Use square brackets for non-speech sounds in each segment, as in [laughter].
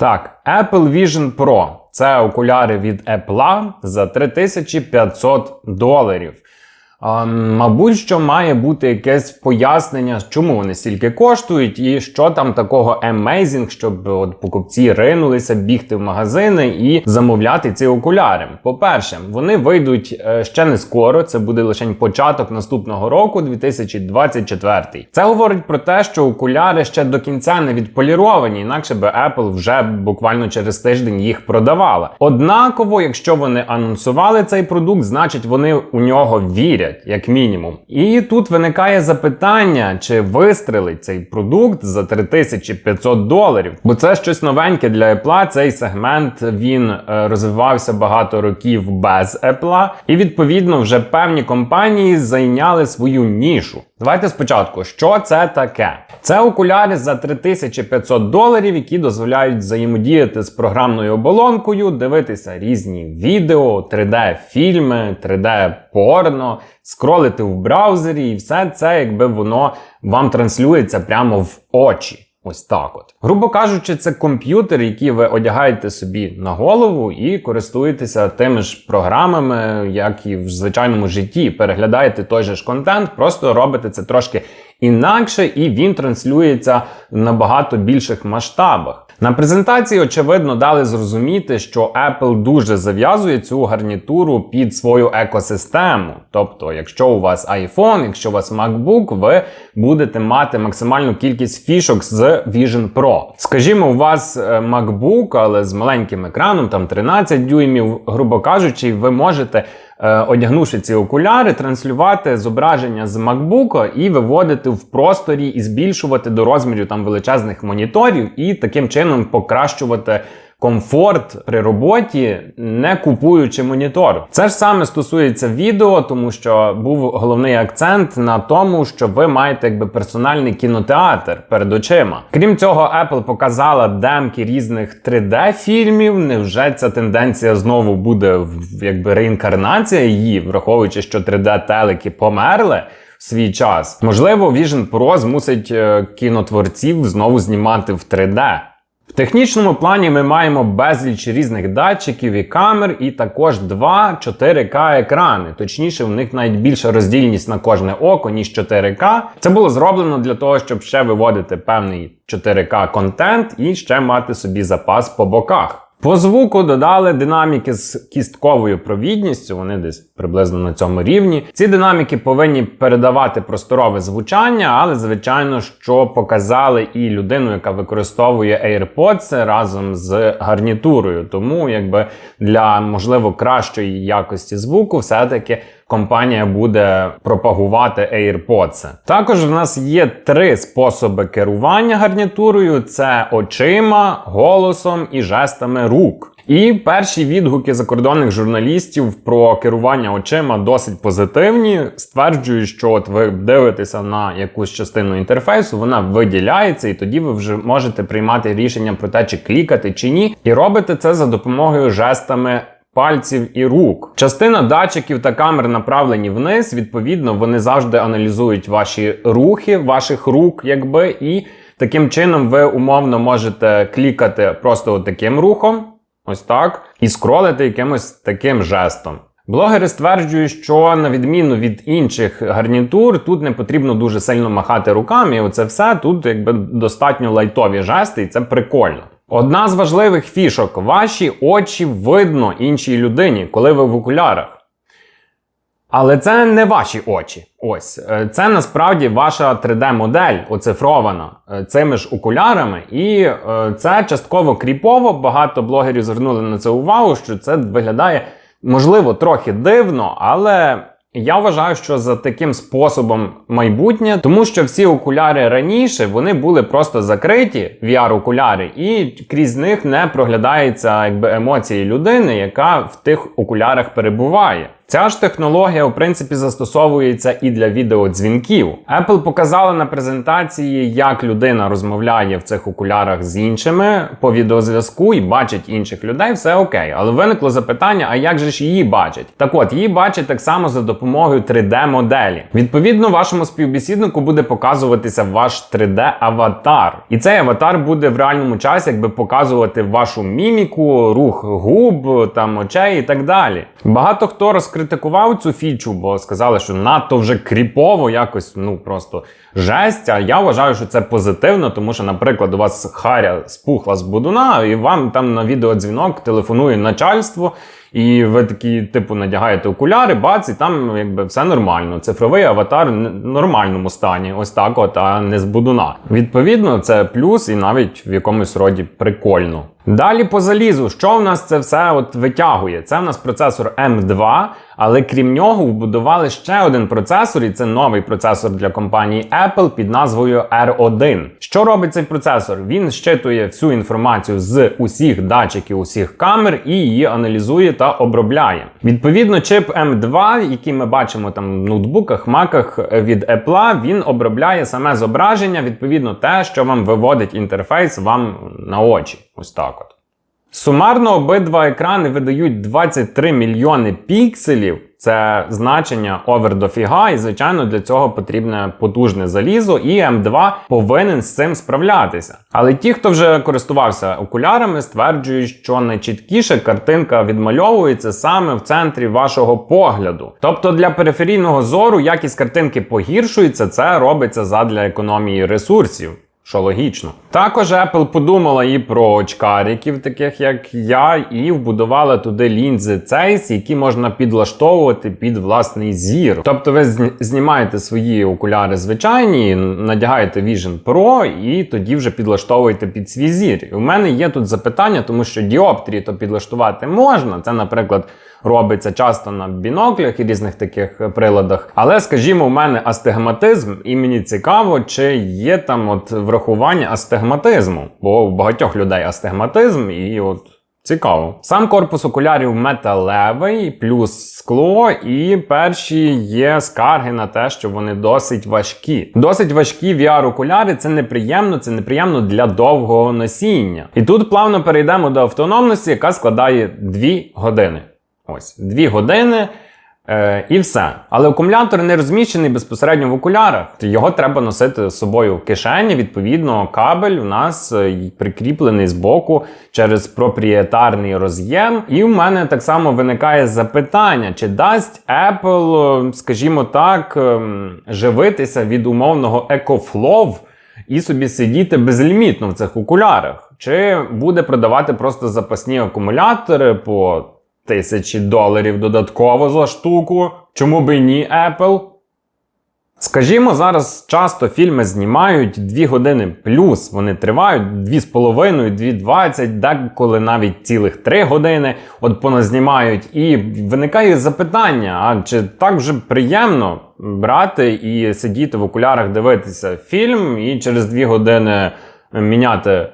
Так, Apple Vision Pro. Це окуляри від Apple за 3500 доларів. А, мабуть, що має бути якесь пояснення, чому вони стільки коштують, і що там такого amazing, щоб от покупці ринулися бігти в магазини і замовляти ці окуляри. По-перше, вони вийдуть е, ще не скоро. Це буде лише початок наступного року, 2024. Це говорить про те, що окуляри ще до кінця не відполіровані, інакше би Apple вже буквально через тиждень їх продавала. Однаково, якщо вони анонсували цей продукт, значить вони у нього вірять як мінімум. І тут виникає запитання, чи вистрелить цей продукт за 3500 доларів. Бо це щось новеньке для Apple. Цей сегмент він е, розвивався багато років без Apple. І відповідно вже певні компанії зайняли свою нішу. Давайте спочатку, що це таке? Це окуляри за 3500 доларів, які дозволяють взаємодіяти з програмною оболонкою, дивитися різні відео, 3D-фільми, 3D-порно, скролити в браузері, і все це, якби воно вам транслюється прямо в очі. Ось так от. Грубо кажучи, це комп'ютер, який ви одягаєте собі на голову і користуєтеся тими ж програмами, як і в звичайному житті. Переглядаєте той же ж контент, просто робите це трошки інакше, і він транслюється в набагато більших масштабах. На презентації, очевидно, дали зрозуміти, що Apple дуже зав'язує цю гарнітуру під свою екосистему. Тобто, якщо у вас iPhone, якщо у вас MacBook, ви будете мати максимальну кількість фішок з Vision Pro. Скажімо, у вас е, MacBook, але з маленьким екраном, там 13 дюймів, грубо кажучи, ви можете. Е, одягнувши ці окуляри, транслювати зображення з MacBook і виводити в просторі і збільшувати до розмірів там величезних моніторів, і таким чином покращувати комфорт при роботі, не купуючи монітор. Це ж саме стосується відео, тому що був головний акцент на тому, що ви маєте якби персональний кінотеатр перед очима. Крім цього, Apple показала демки різних 3D-фільмів. Невже ця тенденція знову буде якби реінкарнація її, враховуючи, що 3D-телеки померли? Свій час можливо, Vision Pro змусить е, кінотворців знову знімати в 3D. В технічному плані ми маємо безліч різних датчиків і камер, і також два 4К екрани. Точніше, в них навіть більша роздільність на кожне око, ніж 4К. Це було зроблено для того, щоб ще виводити певний 4К контент і ще мати собі запас по боках. По звуку додали динаміки з кістковою провідністю, вони десь приблизно на цьому рівні. Ці динаміки повинні передавати просторове звучання, але, звичайно, що показали і людину, яка використовує AirPods разом з гарнітурою. Тому, якби для можливо кращої якості звуку, все-таки компанія буде пропагувати AirPods. Також в нас є три способи керування гарнітурою: це очима, голосом і жестами рук. І перші відгуки закордонних журналістів про керування очима досить позитивні. Стверджують, що от ви дивитеся на якусь частину інтерфейсу, вона виділяється, і тоді ви вже можете приймати рішення про те, чи клікати чи ні. І робите це за допомогою жестами пальців і рук. Частина датчиків та камер направлені вниз. Відповідно, вони завжди аналізують ваші рухи, ваших рук, якби, і таким чином ви умовно можете клікати просто таким рухом, ось так, і скролити якимось таким жестом. Блогери стверджують, що на відміну від інших гарнітур, тут не потрібно дуже сильно махати руками. і Оце все тут якби достатньо лайтові жести, і це прикольно. Одна з важливих фішок ваші очі видно іншій людині, коли ви в окулярах. Але це не ваші очі. Ось. Е, це насправді ваша 3D-модель оцифрована е, цими ж окулярами. І е, це частково кріпово. Багато блогерів звернули на це увагу, що це виглядає, можливо, трохи дивно, але я вважаю, що за таким способом майбутнє, тому що всі окуляри раніше вони були просто закриті, VR-окуляри, і крізь них не проглядається якби емоції людини, яка в тих окулярах перебуває. Ця ж технологія, в принципі, застосовується і для відеодзвінків. Apple показала на презентації, як людина розмовляє в цих окулярах з іншими по відеозв'язку і бачить інших людей, все окей. Але виникло запитання: а як же ж її бачать? Так от, її бачать так само за допомогою 3D-моделі. Відповідно, вашому співбесіднику буде показуватися ваш 3D-аватар. І цей аватар буде в реальному часі, якби показувати вашу міміку, рух губ, там очей і так далі. Багато хто розкритикував цю фічу, бо сказали, що надто вже кріпово, якось ну просто жесть. А я вважаю, що це позитивно, тому що, наприклад, у вас харя спухла з будуна, і вам там на відеодзвінок телефонує начальство. І ви такі, типу, надягаєте окуляри, бац, і там якби все нормально. Цифровий аватар в нормальному стані, ось так, от, а не з будуна. Відповідно, це плюс і навіть в якомусь роді прикольно. Далі по залізу, що в нас це все от витягує? Це в нас процесор M2, але крім нього вбудували ще один процесор, і це новий процесор для компанії Apple під назвою R1. Що робить цей процесор? Він щитує всю інформацію з усіх датчиків, усіх камер і її аналізує та обробляє. Відповідно, чип M2, який ми бачимо там в ноутбуках, маках від Apple, він обробляє саме зображення, відповідно, те, що вам виводить інтерфейс вам на очі. Ось так от. Сумарно обидва екрани видають 23 мільйони пікселів. Це значення овер дофіга, і звичайно для цього потрібне потужне залізо, і М2 повинен з цим справлятися. Але ті, хто вже користувався окулярами, стверджують, що найчіткіше картинка відмальовується саме в центрі вашого погляду. Тобто для периферійного зору якість картинки погіршується, це робиться задля економії ресурсів. Що логічно. Також Apple подумала і про очкариків, таких як я, і вбудувала туди лінзи Zeiss, які можна підлаштовувати під власний зір. Тобто ви знімаєте свої окуляри звичайні, надягаєте Vision Pro і тоді вже підлаштовуєте під свій зір. У мене є тут запитання, тому що діоптрії то підлаштувати можна. Це, наприклад робиться часто на біноклях і різних таких приладах. Але, скажімо, у мене астигматизм, і мені цікаво, чи є там от врахування астигматизму, бо у багатьох людей астигматизм і от. Цікаво. Сам корпус окулярів металевий, плюс скло, і перші є скарги на те, що вони досить важкі. Досить важкі VR-окуляри це неприємно, це неприємно для довгого носіння. І тут плавно перейдемо до автономності, яка складає 2 години. Ось, дві години. Е, І все. Але акумулятор не розміщений безпосередньо в окулярах. Його треба носити з собою в кишені. Відповідно, кабель у нас е, прикріплений з боку через проприєтарний роз'єм. І в мене так само виникає запитання: чи дасть Apple, е, скажімо так, ем, живитися від умовного EcoFlow і собі сидіти безлімітно в цих окулярах? Чи буде продавати просто запасні акумулятори по тисячі доларів додатково за штуку. Чому би ні, Apple? Скажімо, зараз часто фільми знімають 2 години плюс, вони тривають 2,5, 2,20, деколи навіть цілих 3 години. От поназнімають. І виникає запитання: а чи так вже приємно брати і сидіти в окулярах, дивитися фільм, і через 2 години міняти е,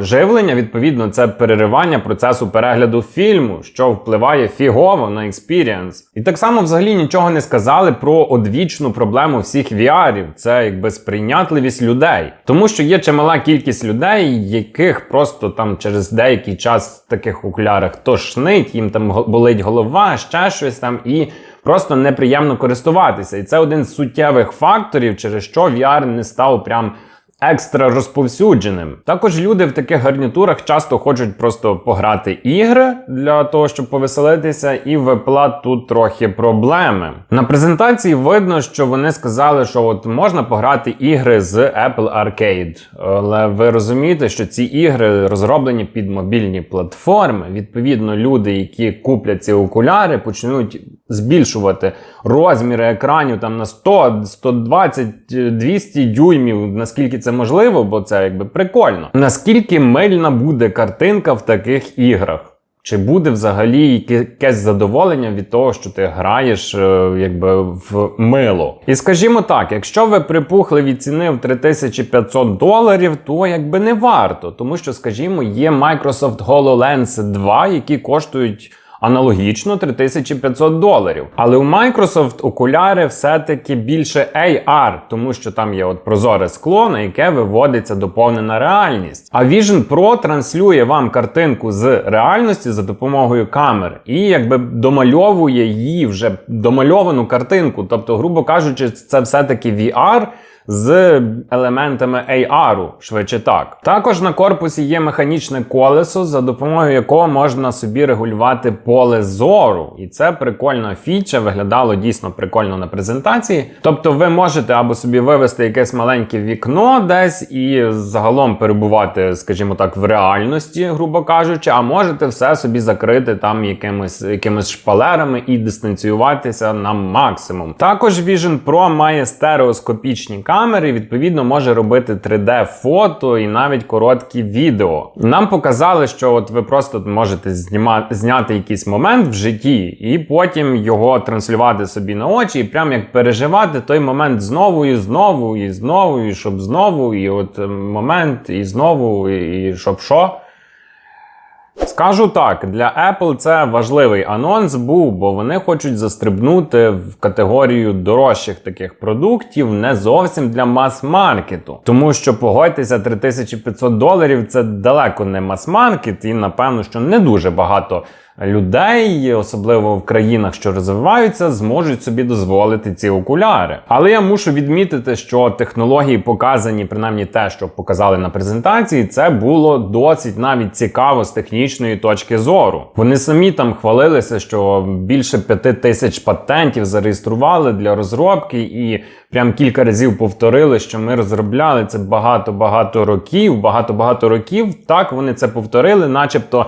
живлення, відповідно, це переривання процесу перегляду фільму, що впливає фігово на експірієнс. І так само взагалі нічого не сказали про одвічну проблему всіх VR-ів. Це якби сприйнятливість людей. Тому що є чимала кількість людей, яких просто там через деякий час в таких окулярах тошнить, їм там болить голова, ще щось там і. Просто неприємно користуватися, і це один з суттєвих факторів, через що VR не став прям екстра розповсюдженим. Також люди в таких гарнітурах часто хочуть просто пограти ігри для того, щоб повеселитися, і випла тут трохи проблеми. На презентації видно, що вони сказали, що от можна пограти ігри з Apple Arcade. Але ви розумієте, що ці ігри розроблені під мобільні платформи. Відповідно, люди, які куплять ці окуляри, почнуть збільшувати розміри екранів там на 100, 120, 200 дюймів, наскільки це можливо, бо це якби прикольно. Наскільки мильна буде картинка в таких іграх? Чи буде взагалі якесь задоволення від того, що ти граєш е, якби в мило? І скажімо так, якщо ви припухли ціни в 3500 доларів, то якби не варто, тому що, скажімо, є Microsoft HoloLens 2, які коштують Аналогічно 3500 доларів. Але у Microsoft окуляри все-таки більше AR, тому що там є от прозоре скло, на яке виводиться доповнена реальність. А Vision Pro транслює вам картинку з реальності за допомогою камер і якби домальовує її вже домальовану картинку. Тобто, грубо кажучи, це все-таки VR з елементами AR, швидше так. Також на корпусі є механічне колесо, за допомогою якого можна собі регулювати поле зору. І це прикольна фіча, виглядало дійсно прикольно на презентації. Тобто ви можете або собі вивести якесь маленьке вікно десь і загалом перебувати, скажімо так, в реальності, грубо кажучи, а можете все собі закрити там якимись, якимись шпалерами і дистанціюватися на максимум. Також Vision Pro має стереоскопічні камери камери, відповідно, може робити 3D-фото і навіть короткі відео. Нам показали, що от ви просто можете знімати, зняти якийсь момент в житті, і потім його транслювати собі на очі, і прям як переживати той момент знову і знову, і знову, і щоб знову, і от ем, момент, і знову, і щоб що. Скажу так, для Apple це важливий анонс був, бо вони хочуть застрибнути в категорію дорожчих таких продуктів не зовсім для мас-маркету. Тому що погодьтеся, 3500 доларів це далеко не мас-маркет, і напевно, що не дуже багато людей, особливо в країнах, що розвиваються, зможуть собі дозволити ці окуляри. Але я мушу відмітити, що технології показані, принаймні те, що показали на презентації, це було досить навіть цікаво з технічної точки зору. Вони самі там хвалилися, що більше п'яти тисяч патентів зареєстрували для розробки, і прям кілька разів повторили, що ми розробляли це багато-багато років. Багато-багато років. Так вони це повторили, начебто.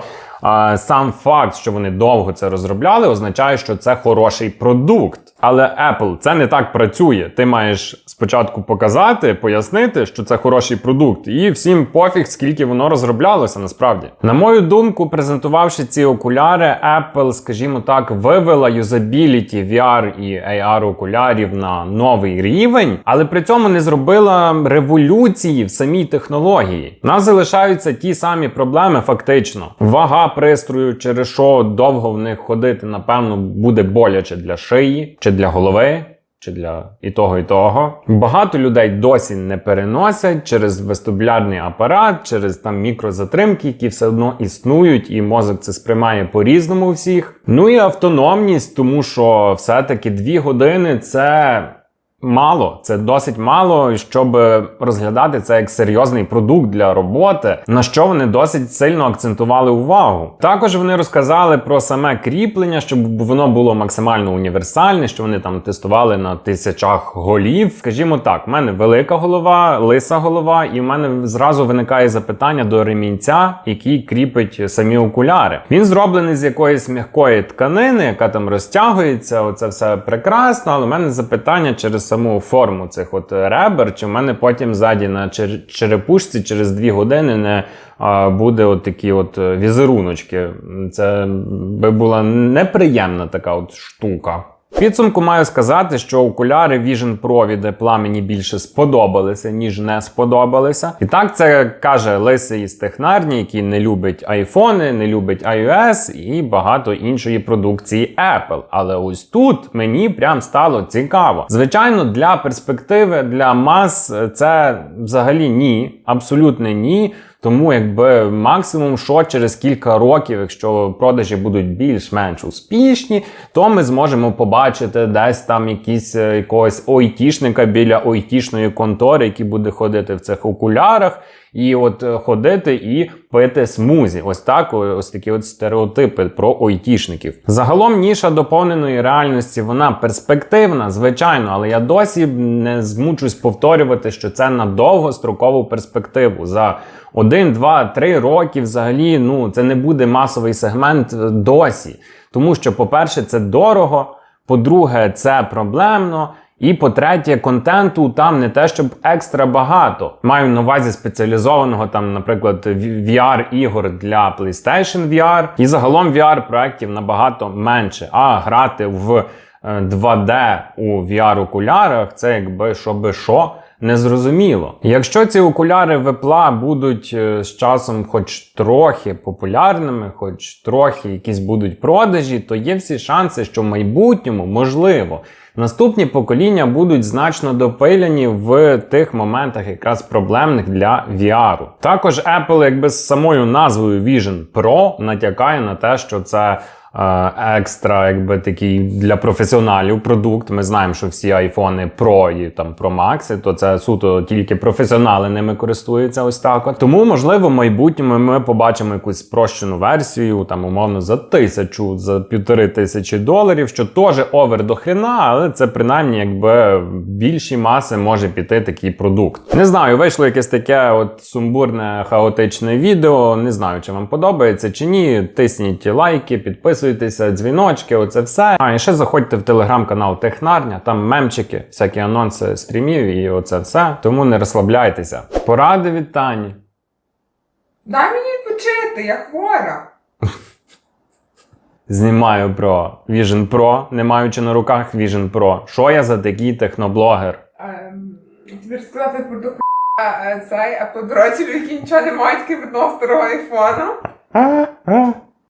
Сам факт, що вони довго це розробляли, означає, що це хороший продукт. Але Apple це не так працює. Ти маєш спочатку показати, пояснити, що це хороший продукт, і всім пофіг, скільки воно розроблялося насправді. На мою думку, презентувавши ці окуляри, Apple, скажімо так, вивела юзабіліті VR і AR окулярів на новий рівень, але при цьому не зробила революції в самій технології. У нас залишаються ті самі проблеми, фактично. Вага пристрою, через що довго в них ходити, напевно, буде боляче для шиї чи для голови. Чи для і того, і того. Багато людей досі не переносять через вестибулярний апарат, через там мікрозатримки, які все одно існують, і мозок це сприймає по-різному всіх. Ну і автономність, тому що все-таки дві години це Мало, це досить мало, щоб розглядати це як серйозний продукт для роботи, на що вони досить сильно акцентували увагу. Також вони розказали про саме кріплення, щоб воно було максимально універсальне, що вони там тестували на тисячах голів. Скажімо так, в мене велика голова, лиса голова, і в мене зразу виникає запитання до ремінця, який кріпить самі окуляри. Він зроблений з якоїсь м'якої тканини, яка там розтягується. Оце все прекрасно, але в мене запитання через саму форму цих от ребер, чи в мене потім ззаді на черепушці через дві години не буде от такі от візеруночки. Це би була неприємна така от штука. Підсумку маю сказати, що окуляри Vision Pro від Apple мені більше сподобалися, ніж не сподобалися. І так це каже лисий із технарні, який не любить айфони, не любить iOS і багато іншої продукції Apple. Але ось тут мені прям стало цікаво. Звичайно, для перспективи, для мас це взагалі ні, абсолютно ні. Тому якби максимум, що через кілька років, якщо продажі будуть більш-менш успішні, то ми зможемо побачити десь там якісь е, якогось ойтішника біля ойтішної контори, який буде ходити в цих окулярах. І от е, ходити і пити смузі. Ось так, ось такі от стереотипи про ойтішників. Загалом ніша доповненої реальності вона перспективна, звичайно, але я досі не змучусь повторювати, що це на довгострокову перспективу. За один, два, три роки взагалі ну це не буде масовий сегмент е, досі. Тому що, по-перше, це дорого. По-друге, це проблемно. І по-третє, контенту там не те, щоб екстра багато. Маю на увазі спеціалізованого, там, наприклад, VR-ігор для PlayStation VR. І загалом VR-проєктів набагато менше. А грати в 2D е, у VR-окулярах це якби що би що незрозуміло. Якщо ці окуляри в Apple будуть е, з часом хоч трохи популярними, хоч трохи якісь будуть продажі, то є всі шанси, що в майбутньому можливо. Наступні покоління будуть значно допиляні в тих моментах, якраз проблемних для VR. Також Apple, якби з самою назвою Vision Pro, натякає на те, що це екстра, якби такий для професіоналів продукт. Ми знаємо, що всі айфони Pro і там Pro Max, то це суто тільки професіонали ними користуються ось так. От. Тому, можливо, в майбутньому ми побачимо якусь спрощену версію, там умовно за тисячу, за півтори тисячі доларів, що теж овер до хрена, але це принаймні якби в більшій маси може піти такий продукт. Не знаю, вийшло якесь таке от сумбурне, хаотичне відео. Не знаю, чи вам подобається чи ні. Тисніть лайки, підписуйтеся, дзвіночки, оце все. А і ще заходьте в телеграм-канал Технарня, там мемчики, всякі анонси стрімів і оце все. Тому не розслабляйтеся. Поради від Тані. Дай мені відпочити, я хвора. [laughs] Знімаю про Vision Pro, не маючи на руках Vision Pro. Що я за такий техноблогер? Ем, тобі ж сказати про ту ху**а, е, цей, а по дорозі, які нічого не мають, крім одного старого айфона. [laughs]